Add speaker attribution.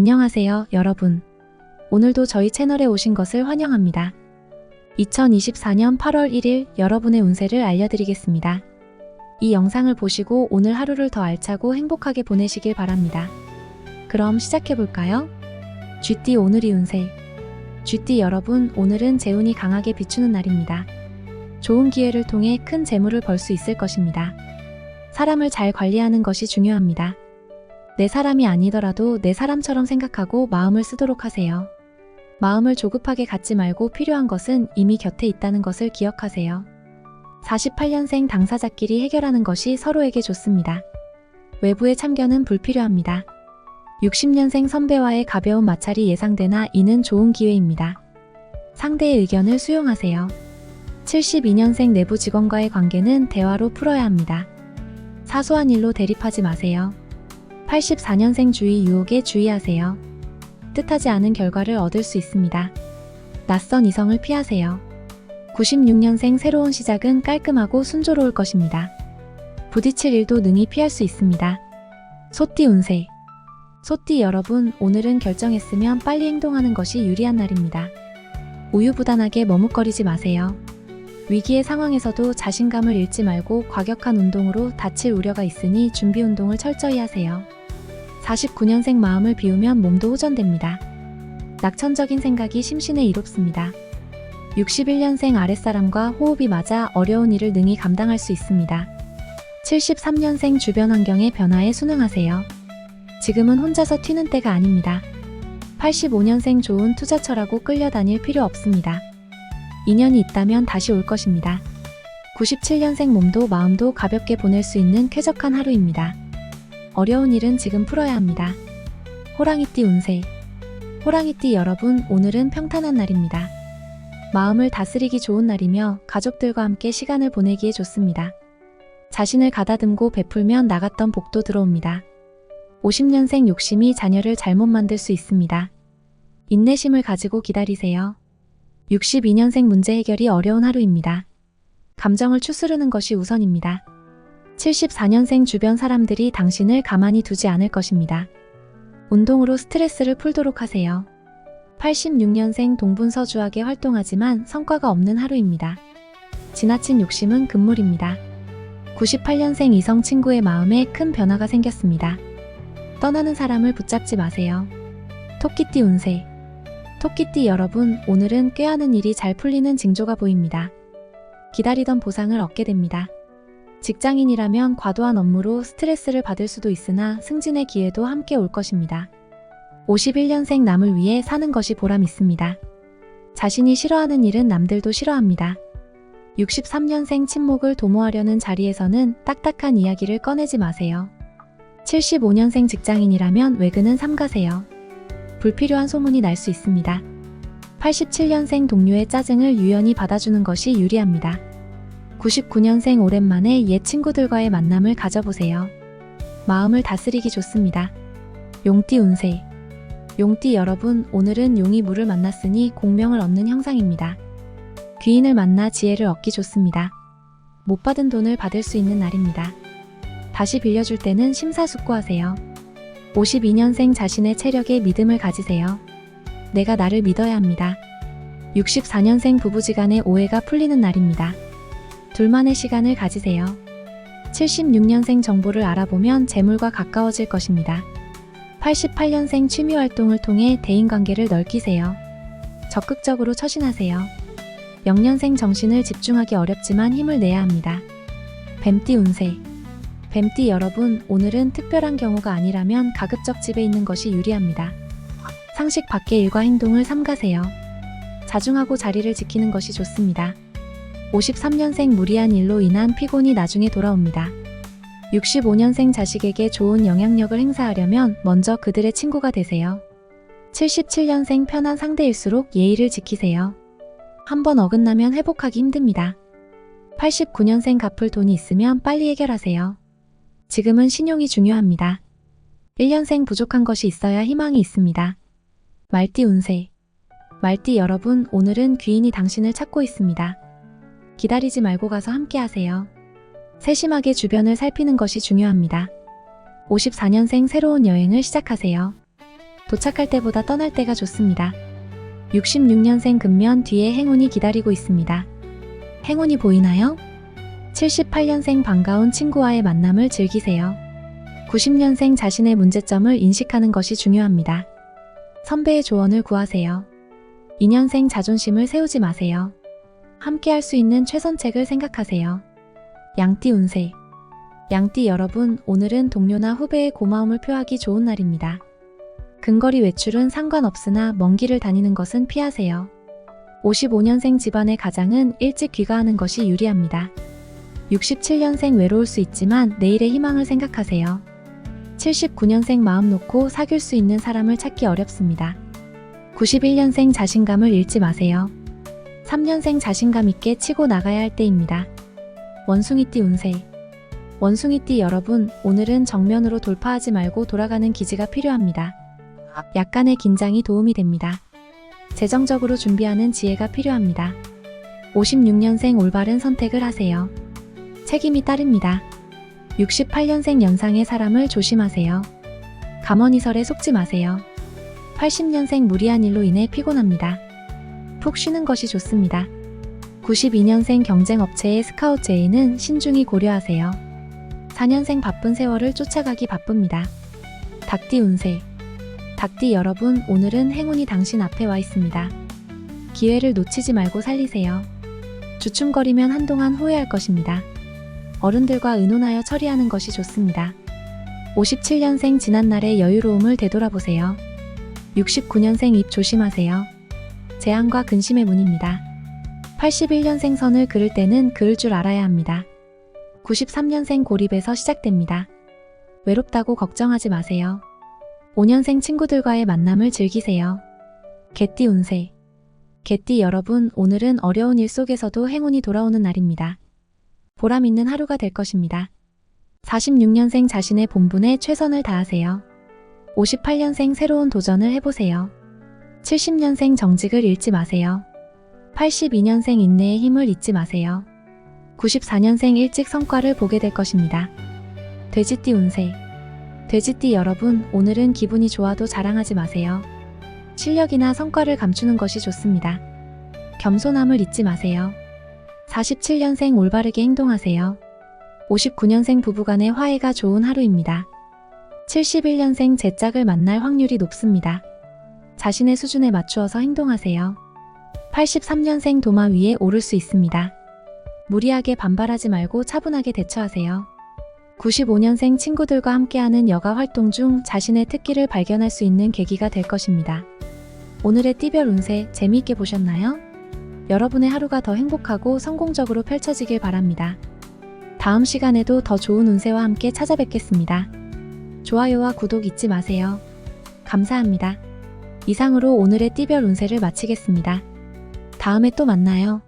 Speaker 1: 안녕하세요, 여러분. 오늘도 저희 채널에 오신 것을 환영합니다. 2024년 8월 1일 여러분의 운세를 알려드리겠습니다. 이 영상을 보시고 오늘 하루를 더 알차고 행복하게 보내시길 바랍니다. 그럼 시작해볼까요? 쥐띠 오늘이 운세. 쥐띠 여러분, 오늘은 재운이 강하게 비추는 날입니다. 좋은 기회를 통해 큰 재물을 벌 수 있을 것입니다. 사람을 잘 관리하는 것이 중요합니다. 내 사람이 아니더라도 내 사람처럼 생각하고 마음을 쓰도록 하세요. 마음을 조급하게 갖지 말고 필요한 것은 이미 곁에 있다는 것을 기억하세요. 48년생 당사자끼리 해결하는 것이 서로에게 좋습니다. 외부의 참견은 불필요합니다. 60년생 선배와의 가벼운 마찰이 예상되나 이는 좋은 기회입니다. 상대의 의견을 수용하세요. 72년생 내부 직원과의 관계는 대화로 풀어야 합니다. 사소한 일로 대립하지 마세요. 84년생 주의 유혹에 주의하세요. 뜻하지 않은 결과를 얻을 수 있습니다. 낯선 이성을 피하세요. 96년생 새로운 시작은 깔끔하고 순조로울 것입니다. 부딪힐 일도 능히 피할 수 있습니다. 소띠 운세. 소띠 여러분, 오늘은 결정했으면 빨리 행동하는 것이 유리한 날입니다. 우유부단하게 머뭇거리지 마세요. 위기의 상황에서도 자신감을 잃지 말고 과격한 운동으로 다칠 우려가 있으니 준비 운동을 철저히 하세요. 49년생 마음을 비우면 몸도 호전됩니다. 낙천적인 생각이 심신에 이롭습니다. 61년생 아랫사람과 호흡이 맞아 어려운 일을 능히 감당할 수 있습니다. 73년생 주변 환경의 변화에 순응하세요. 지금은 혼자서 튀는 때가 아닙니다. 85년생 좋은 투자처라고 끌려다닐 필요 없습니다. 인연이 있다면 다시 올 것입니다. 97년생 몸도 마음도 가볍게 보낼 수 있는 쾌적한 하루입니다. 어려운 일은 지금 풀어야 합니다. 호랑이띠 운세. 호랑이띠 여러분, 오늘은 평탄한 날입니다. 마음을 다스리기 좋은 날이며 가족들과 함께 시간을 보내기에 좋습니다. 자신을 가다듬고 베풀면 나갔던 복도 들어옵니다. 50년생 욕심이 자녀를 잘못 만들 수 있습니다. 인내심을 가지고 기다리세요. 62년생 문제 해결이 어려운 하루입니다. 감정을 추스르는 것이 우선입니다. 74년생 주변 사람들이 당신을 가만히 두지 않을 것입니다. 운동으로 스트레스를 풀도록 하세요. 86년생 동분서주하게 활동하지만 성과가 없는 하루입니다. 지나친 욕심은 금물입니다. 98년생 이성 친구의 마음에 큰 변화가 생겼습니다. 떠나는 사람을 붙잡지 마세요. 토끼띠 운세. 토끼띠 여러분, 오늘은 꾀하는 일이 잘 풀리는 징조가 보입니다. 기다리던 보상을 얻게 됩니다. 직장인이라면 과도한 업무로 스트레스를 받을 수도 있으나 승진의 기회도 함께 올 것입니다. 51년생 남을 위해 사는 것이 보람 있습니다. 자신이 싫어하는 일은 남들도 싫어합니다. 63년생 친목을 도모하려는 자리에서는 딱딱한 이야기를 꺼내지 마세요. 75년생 직장인이라면 외근은 삼가세요. 불필요한 소문이 날 수 있습니다. 87년생 동료의 짜증을 유연히 받아주는 것이 유리합니다. 99년생 오랜만에 옛 친구들과의 만남을 가져보세요. 마음을 다스리기 좋습니다. 용띠 운세. 용띠 여러분, 오늘은 용이 물을 만났으니 공명을 얻는 형상입니다. 귀인을 만나 지혜를 얻기 좋습니다. 못 받은 돈을 받을 수 있는 날입니다. 다시 빌려줄 때는 심사숙고하세요. 52년생 자신의 체력에 믿음을 가지세요. 내가 나를 믿어야 합니다. 64년생 부부지간의 오해가 풀리는 날입니다. 둘만의 시간을 가지세요. 76년생 정보를 알아보면 재물과 가까워질 것입니다. 88년생 취미 활동을 통해 대인 관계를 넓히세요. 적극적으로 처신하세요. 0년생 정신을 집중하기 어렵지만 힘을 내야 합니다. 뱀띠 운세. 뱀띠 여러분, 오늘은 특별한 경우가 아니라면 가급적 집에 있는 것이 유리합니다. 상식 밖의 일과 행동을 삼가세요. 자중하고 자리를 지키는 것이 좋습니다. 53년생 무리한 일로 인한 피곤이 나중에 돌아옵니다. 65년생 자식에게 좋은 영향력을 행사하려면 먼저 그들의 친구가 되세요. 77년생 편한 상대일수록 예의를 지키세요. 한번 어긋나면 회복하기 힘듭니다. 89년생 갚을 돈이 있으면 빨리 해결하세요. 지금은 신용이 중요합니다. 1년생 부족한 것이 있어야 희망이 있습니다. 말띠 운세. 말띠 여러분, 오늘은 귀인이 당신을 찾고 있습니다. 기다리지 말고 가서 함께 하세요. 세심하게 주변을 살피는 것이 중요합니다. 54년생 새로운 여행을 시작하세요. 도착할 때보다 떠날 때가 좋습니다. 66년생 금면 뒤에 행운이 기다리고 있습니다. 행운이 보이나요? 78년생 반가운 친구와의 만남을 즐기세요. 90년생 자신의 문제점을 인식하는 것이 중요합니다. 선배의 조언을 구하세요. 2년생 자존심을 세우지 마세요. 함께 할 수 있는 최선책을 생각하세요. 양띠 운세. 양띠 여러분, 오늘은 동료나 후배의 고마움을 표하기 좋은 날입니다. 근거리 외출은 상관없으나 먼 길을 다니는 것은 피하세요. 55년생 집안의 가장은 일찍 귀가하는 것이 유리합니다. 67년생 외로울 수 있지만 내일의 희망을 생각하세요. 79년생 마음 놓고 사귈 수 있는 사람을 찾기 어렵습니다. 91년생 자신감을 잃지 마세요. 3년생 자신감 있게 치고 나가야 할 때입니다. 원숭이띠 운세. 원숭이띠 여러분, 오늘은 정면으로 돌파하지 말고 돌아가는 기지가 필요합니다. 약간의 긴장이 도움이 됩니다. 재정적으로 준비하는 지혜가 필요합니다. 56년생 올바른 선택을 하세요. 책임이 따릅니다. 68년생 연상의 사람을 조심하세요. 감언이설에 속지 마세요. 80년생 무리한 일로 인해 피곤합니다. 푹 쉬는 것이 좋습니다. 92년생 경쟁업체의 스카우트 제의는 신중히 고려하세요. 4년생 바쁜 세월을 쫓아가기 바쁩니다. 닭띠 운세. 닭띠 여러분, 오늘은 행운이 당신 앞에 와 있습니다. 기회를 놓치지 말고 살리세요. 주춤거리면 한동안 후회할 것입니다. 어른들과 의논하여 처리하는 것이 좋습니다. 57년생 지난날의 여유로움을 되돌아보세요. 69년생 입 조심하세요. 재앙과 근심의 문입니다. 81년생 선을 그을 때는 그을 줄 알아야 합니다. 93년생 고립에서 시작됩니다. 외롭다고 걱정하지 마세요. 5년생 친구들과의 만남을 즐기세요. 개띠 운세. 개띠 여러분, 오늘은 어려운 일 속에서도 행운이 돌아오는 날입니다. 보람 있는 하루가 될 것입니다. 46년생 자신의 본분에 최선을 다하세요. 58년생 새로운 도전을 해보세요. 70년생 정직을 잃지 마세요. 82년생 인내의 힘을 잊지 마세요. 94년생 일찍 성과를 보게 될 것입니다. 돼지띠 운세. 돼지띠 여러분, 오늘은 기분이 좋아도 자랑하지 마세요. 실력이나 성과를 감추는 것이 좋습니다. 겸손함을 잊지 마세요. 47년생 올바르게 행동하세요. 59년생 부부간의 화해가 좋은 하루입니다. 71년생 제 짝을 만날 확률이 높습니다. 자신의 수준에 맞추어서 행동하세요. 83년생 도마 위에 오를 수 있습니다. 무리하게 반발하지 말고 차분하게 대처하세요. 95년생 친구들과 함께하는 여가 활동 중 자신의 특기를 발견할 수 있는 계기가 될 것입니다. 오늘의 띠별 운세 재미있게 보셨나요? 여러분의 하루가 더 행복하고 성공적으로 펼쳐지길 바랍니다. 다음 시간에도 더 좋은 운세와 함께 찾아뵙겠습니다. 좋아요와 구독 잊지 마세요. 감사합니다. 이상으로 오늘의 띠별 운세를 마치겠습니다. 다음에 또 만나요.